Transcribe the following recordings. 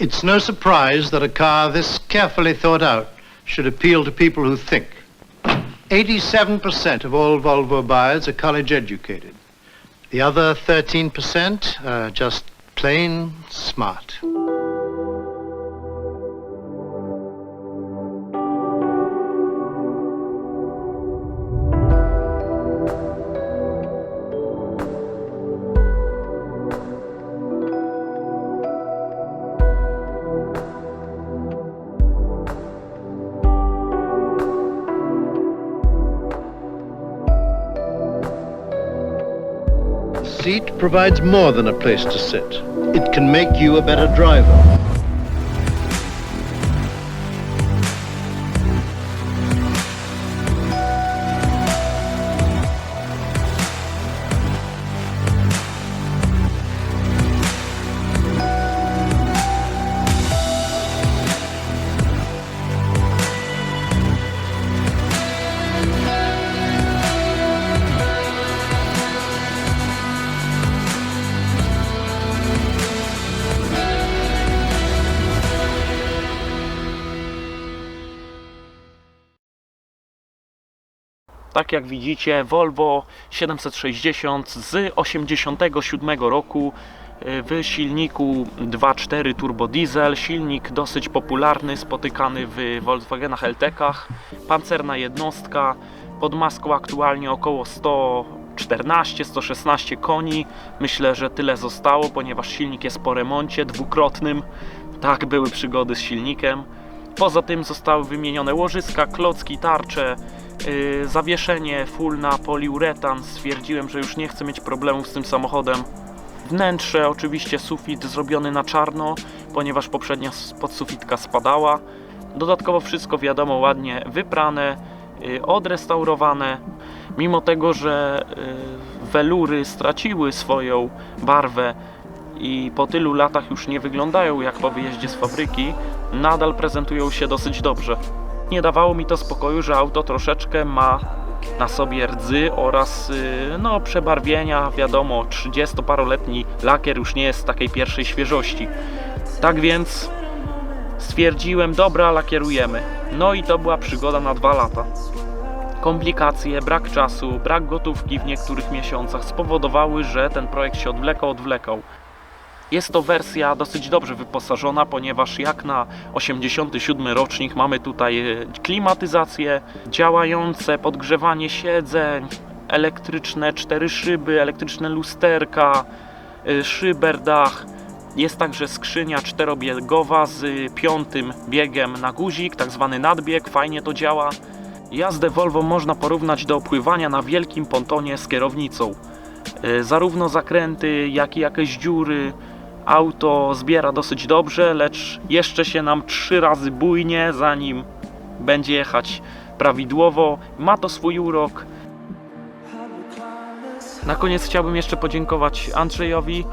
It's no surprise that a car this carefully thought out should appeal to people who think. 87% of all Volvo buyers are college educated. The other 13% are just plain smart. Seat provides more than a place to sit. It can make you a better driver. Tak jak widzicie, Volvo 760 z 87 roku y, w silniku 2.4 turbo diesel, silnik dosyć popularny, spotykany w Volkswagenach LTK-ach, pancerna jednostka, pod maską aktualnie około 114-116 koni. Myślę, że tyle zostało, ponieważ silnik jest po remoncie dwukrotnym. Tak były przygody z silnikiem. Poza tym zostały wymienione łożyska, klocki, tarcze, zawieszenie full na poliuretan. Stwierdziłem, że już nie chcę mieć problemów z tym samochodem. Wnętrze, oczywiście sufit zrobiony na czarno, ponieważ poprzednia podsufitka spadała. Dodatkowo wszystko wiadomo ładnie wyprane, yy, odrestaurowane. Mimo tego, że yy, welury straciły swoją barwę i po tylu latach już nie wyglądają jak po wyjeździe z fabryki, nadal prezentują się dosyć dobrze. Nie dawało mi to spokoju, że auto troszeczkę ma na sobie rdzy oraz yy, no, przebarwienia. Wiadomo, 30-paroletni lakier już nie jest takiej pierwszej świeżości. Tak więc stwierdziłem, dobra, lakierujemy. No i to była przygoda na dwa lata. Komplikacje, brak czasu, brak gotówki w niektórych miesiącach spowodowały, że ten projekt się odwlekał, odwlekał. Jest to wersja dosyć dobrze wyposażona, ponieważ jak na 87 rocznik mamy tutaj e, klimatyzację, działające podgrzewanie siedzeń, elektryczne cztery szyby, elektryczne lusterka, e, szyberdach. Jest także skrzynia czterobiegowa z piątym biegiem na guzik, tak zwany nadbieg, fajnie to działa. Jazdę Volvo można porównać do pływania na wielkim pontonie z kierownicą. E, Zarówno zakręty, jak i jakieś dziury. Auto zbiera dosyć dobrze, lecz jeszcze się nam trzy razy bujnie, zanim będzie jechać prawidłowo. Ma to swój urok. Na koniec chciałbym jeszcze podziękować Andrzejowi,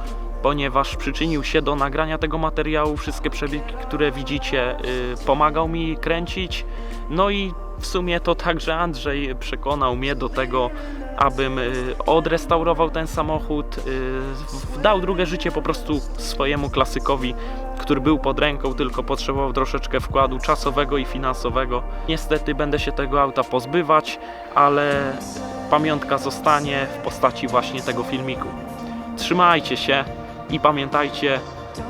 ponieważ przyczynił się do nagrania tego materiału. Wszystkie przebiegi, które widzicie, y, pomagał mi kręcić. No i w sumie to także Andrzej przekonał mnie do tego, abym y, odrestaurował ten samochód, y, dał drugie życie po prostu swojemu klasykowi, który był pod ręką, tylko potrzebował troszeczkę wkładu czasowego i finansowego. Niestety będę się tego auta pozbywać, ale pamiątka zostanie w postaci właśnie tego filmiku. Trzymajcie się i pamiętajcie,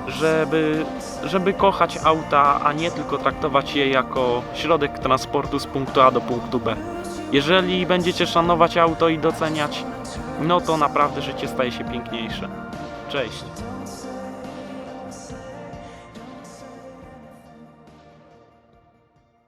żeby, żeby kochać auta, a nie tylko traktować je jako środek transportu z punktu A do punktu B. Jeżeli będziecie szanować auto i doceniać, no to naprawdę życie staje się piękniejsze. Cześć.